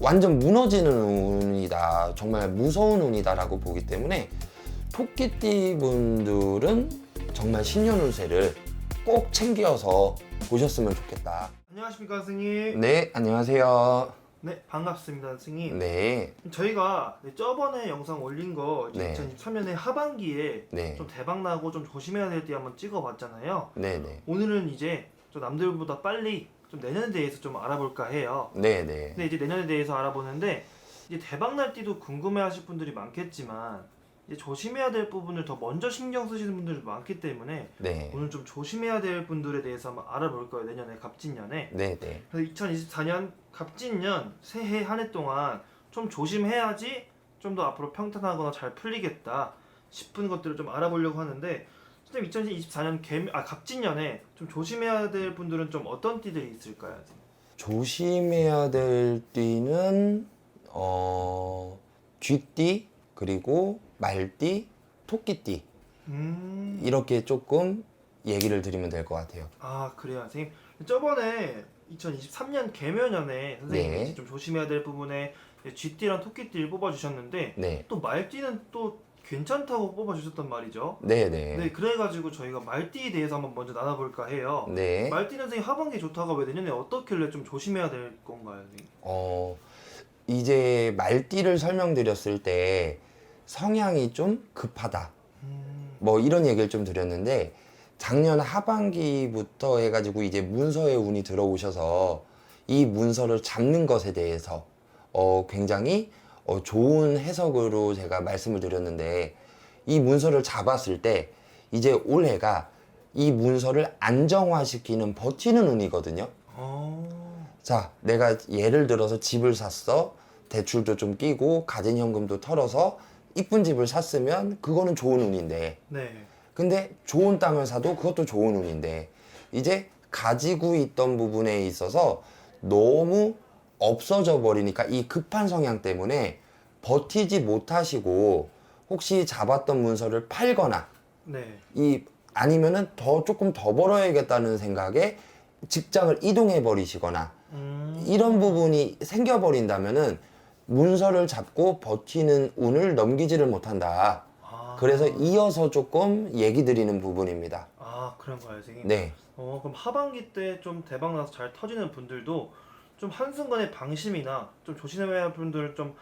완전 무너지는 운이다. 정말 무서운 운이다라고 보기 때문에 토끼띠 분들은 정말 신년 운세를 꼭 챙겨서 보셨으면 좋겠다. 안녕하십니까 선생님. 네, 안녕하세요. 네 반갑습니다 선생님. 네, 저희가 네, 저번에 영상 올린 거 네. 2023년에 하반기에 네, 좀 대박 나고 좀 조심해야 될 때 한번 찍어봤잖아요. 네, 네, 오늘은 이제 좀 남들보다 빨리 좀 내년에 대해서 좀 알아볼까 해요. 네, 네. 근데 이제 내년에 대해서 알아보는데 이제 대박 날 때도 궁금해하실 분들이 많겠지만 이제 조심해야 될 부분을 더 먼저 신경 쓰시는 분들이 많기 때문에 네, 오늘 좀 조심해야 될 분들에 대해서 한번 알아볼 거예요. 내년에 갑진년에. 네, 네. 그래서 2024년 갑진년 새해 한 해 동안 좀 조심해야지 좀 더 앞으로 평탄하거나 잘 풀리겠다 싶은 것들을 좀 알아보려고 하는데 선생님 2024년 개, 아 갑진년에 좀 조심해야 될 분들은 좀 어떤 띠들이 있을까요? 조심해야 될 띠는 어 쥐띠 그리고 말띠, 토끼띠 음, 이렇게 조금 얘기를 드리면 될 것 같아요. 아 그래요 선생님 저번에 2023년 개묘년에 선생님이 네. 좀 조심해야 될 부분에 쥐띠랑 토끼띠를 뽑아주셨는데 네, 또 말띠는 또 괜찮다고 뽑아주셨단 말이죠. 네, 네, 네, 그래가지고 저희가 말띠에 대해서 한번 먼저 나눠볼까 해요. 네. 말띠는 선생님 하반기 좋다가 왜 내년에 어떻길래 좀 조심해야 될 건가요, 선생님? 어 이제 말띠를 설명드렸을 때 성향이 좀 급하다. 음, 뭐 이런 얘기를 좀 드렸는데 작년 하반기부터 해가지고 이제 문서에 운이 들어오셔서 이 문서를 잡는 것에 대해서 어 굉장히 어 좋은 해석으로 제가 말씀을 드렸는데 이 문서를 잡았을 때 이제 올해가 이 문서를 안정화시키는 버티는 운이거든요. 어, 자, 내가 예를 들어서 집을 샀어. 대출도 좀 끼고 가진 현금도 털어서 이쁜 집을 샀으면 그거는 좋은 운인데 네, 근데 좋은 땅을 사도 그것도 좋은 운인데 이제 가지고 있던 부분에 있어서 너무 없어져 버리니까 이 급한 성향 때문에 버티지 못하시고 혹시 잡았던 문서를 팔거나 네, 이 아니면은 더 조금 더 벌어야겠다는 생각에 직장을 이동해 버리시거나 음, 이런 부분이 생겨 버린다면은 문서를 잡고 버티는 운을 넘기지를 못한다. 아, 그래서 이어서 조금 얘기 드리는 부분입니다. 아 그런가요, 선생님? 네. 어, 그럼 하반기 때 좀 대박 나서 잘 터지는 분들도 좀 한순간의 방심이나 좀 조심해야 할 분들 좀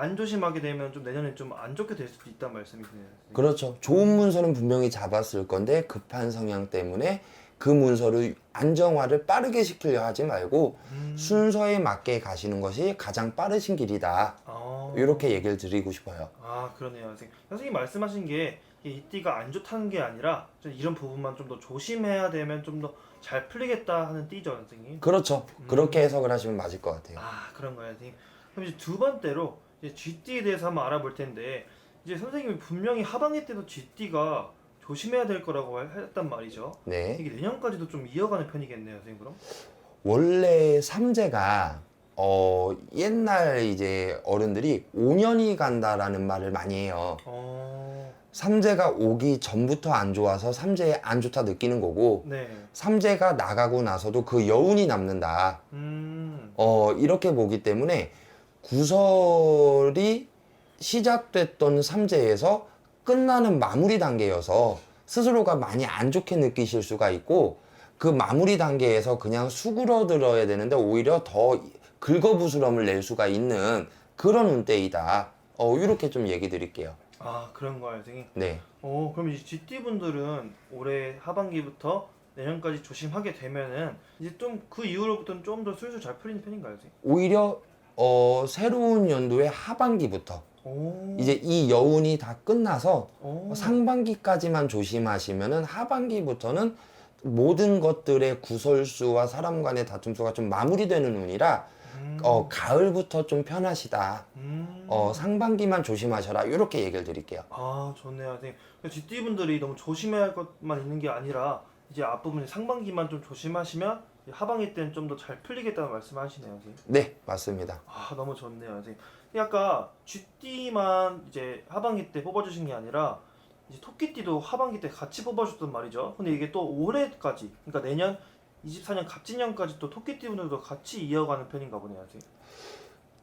안 조심하게 되면 좀 내년에 좀 안 좋게 될 수도 있다는 말씀이시네요. 선생님. 그렇죠. 좋은 문서는 분명히 잡았을 건데 급한 성향 때문에 그 문서를 안정화를 빠르게 시키려 하지 말고 음, 순서에 맞게 가시는 것이 가장 빠르신 길이다. 아, 이렇게 얘기를 드리고 싶어요. 아 그러네요 선생님 선생님 말씀하신 게 이 띠가 안 좋다는 게 아니라 좀 이런 부분만 좀 더 조심해야 되면 좀 더 잘 풀리겠다 하는 띠죠 선생님 그렇죠. 그렇게 해석을 하시면 맞을 것 같아요. 아 그런가요 선생님 그럼 이제 두 번째로 이제 쥐띠에 대해서 한번 알아볼 텐데 이제 선생님이 분명히 하반기 때도 쥐띠가 조심해야 될 거라고 했단 말이죠 네. 이게 내년까지도 좀 이어가는 편이겠네요 선생님 그럼 원래 삼재가 어 옛날 이제 어른들이 5년이 간다라는 말을 많이 해요. 어... 삼재가 오기 전부터 안 좋아서 삼재에 안 좋다 느끼는 거고 네 삼재가 나가고 나서도 그 여운이 남는다. 음... 어 이렇게 보기 때문에 구설이 시작됐던 삼재에서 끝나는 마무리 단계여서 스스로가 많이 안 좋게 느끼실 수가 있고 그 마무리 단계에서 그냥 수그러들어야 되는데 오히려 더 긁어부스럼을 낼 수가 있는 그런 운때이다. 어 이렇게 좀 얘기 드릴게요. 아 그런가요 선생님 네. 어, 그럼 이제 GT 분들은 올해 하반기부터 내년까지 조심하게 되면은 이제 좀 그 이후로부터는 좀 더 술술 잘 풀리는 편인가요, 선생님? 오히려 어 새로운 연도의 하반기부터 오, 이제 이 여운이 다 끝나서 오, 상반기까지만 조심하시면은 하반기부터는 모든 것들의 구설수와 사람 간의 다툼수가 좀 마무리되는 운이라 음, 어 가을부터 좀 편하시다. 음, 어 상반기만 조심하셔라. 이렇게 얘기를 드릴게요. 아 좋네요, 선생님. GT 분들이 너무 조심해야 할 것만 있는 게 아니라 이제 앞부분 상반기만 좀 조심하시면 하반기 때는 좀 더 잘 풀리겠다는 말씀하시네요, 선생님. 네, 맞습니다. 아 너무 좋네요, 선생님. 근데 아까 GT만 이제 하반기 때 뽑아주신 게 아니라 이제 토끼띠도 하반기 때 같이 뽑아줬단 말이죠. 근데 이게 또 올해까지, 그러니까 내년 24년 갑진년까지 또 토끼띠 분들도 같이 이어가는 편인가 보네요, 선생님.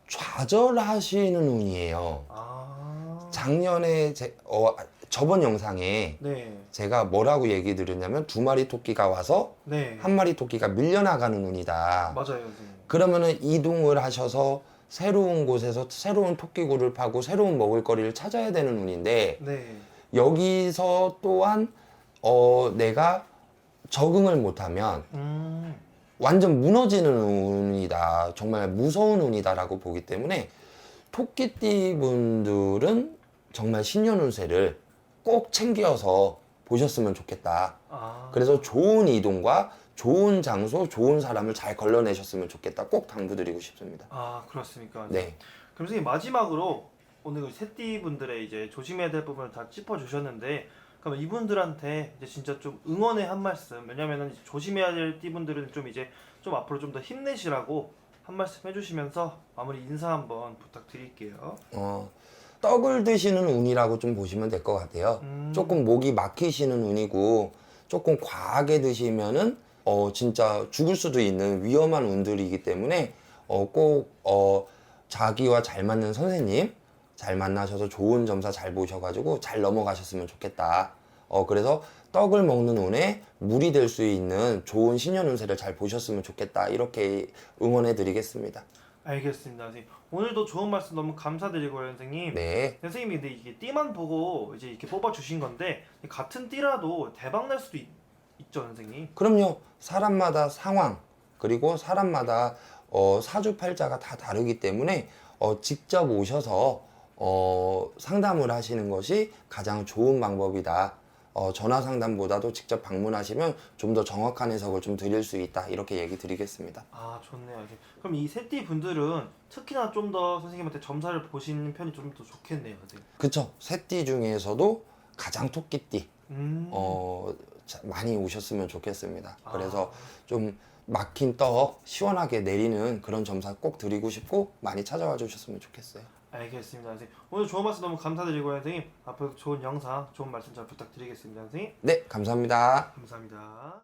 좌절하시는 운이에요. 아. 작년에 제, 어, 저번 영상에 네. 제가 뭐라고 얘기 드렸냐면 두 마리 토끼가 와서 네. 한 마리 토끼가 밀려나가는 운이다. 맞아요, 선생님. 그러면은 이동을 하셔서 새로운 곳에서 새로운 토끼굴을 파고 새로운 먹을거리를 찾아야 되는 운인데 네. 여기서 또한 어, 내가 적응을 못하면 음. 완전 무너지는 운이다. 정말 무서운 운이다라고 보기 때문에 토끼띠 분들은 정말 신년 운세를 꼭 챙겨서 보셨으면 좋겠다. 아. 그래서 좋은 이동과 좋은 장소, 좋은 사람을 잘 걸러내셨으면 좋겠다. 꼭 당부드리고 싶습니다. 아, 그렇습니까? 네. 그럼 선생님 마지막으로 오늘 그 새띠 분들의 이제 조심해야 될 부분을 다 짚어 주셨는데 그럼 이분들한테 이제 진짜 좀 응원의 한 말씀 왜냐면은 조심해야 될 띠 분들은 좀 이제 좀 앞으로 좀 더 힘내시라고 한 말씀 해주시면서 마무리 인사 한번 부탁드릴게요. 어, 떡을 드시는 운이라고 좀 보시면 될 것 같아요. 음. 조금 목이 막히시는 운이고 조금 과하게 드시면은 어 진짜 죽을 수도 있는 위험한 운들이기 때문에 어꼭 어 자기와 잘 맞는 선생님 잘 만나셔서 좋은 점사 잘 보셔가지고 잘 넘어가셨으면 좋겠다. 어 그래서 떡을 먹는 운에 물이 될 수 있는 좋은 신년 운세를 잘 보셨으면 좋겠다. 이렇게 응원해 드리겠습니다. 알겠습니다, 선생님. 오늘도 좋은 말씀 너무 감사드리고요, 선생님. 네. 선생님이 근데 이게 띠만 보고 이제 이렇게 뽑아 주신 건데 같은 띠라도 대박 날 수도 있, 있죠, 선생님. 그럼요. 사람마다 상황 그리고 사람마다 어, 사주팔자가 다 다르기 때문에 어, 직접 오셔서 어, 상담을 하시는 것이 가장 좋은 방법이다. 어, 전화 상담보다도 직접 방문하시면 좀 더 정확한 해석을 좀 드릴 수 있다. 이렇게 얘기 드리겠습니다. 아 좋네요. 그럼 이 새띠 분들은 특히나 좀 더 선생님한테 점사를 보시는 편이 좀 더 좋겠네요. 선생님. 그쵸? 새띠 중에서도 가장 토끼띠 음. 어, 자- 많이 오셨으면 좋겠습니다. 아, 그래서 좀 막힌 떡 시원하게 내리는 그런 점사 꼭 드리고 싶고 많이 찾아와 주셨으면 좋겠어요. 알겠습니다, 선생님. 오늘 좋은 말씀 너무 감사드리고요, 선생님. 앞으로 좋은 영상, 좋은 말씀 잘 부탁드리겠습니다, 선생님. 네, 감사합니다. 감사합니다.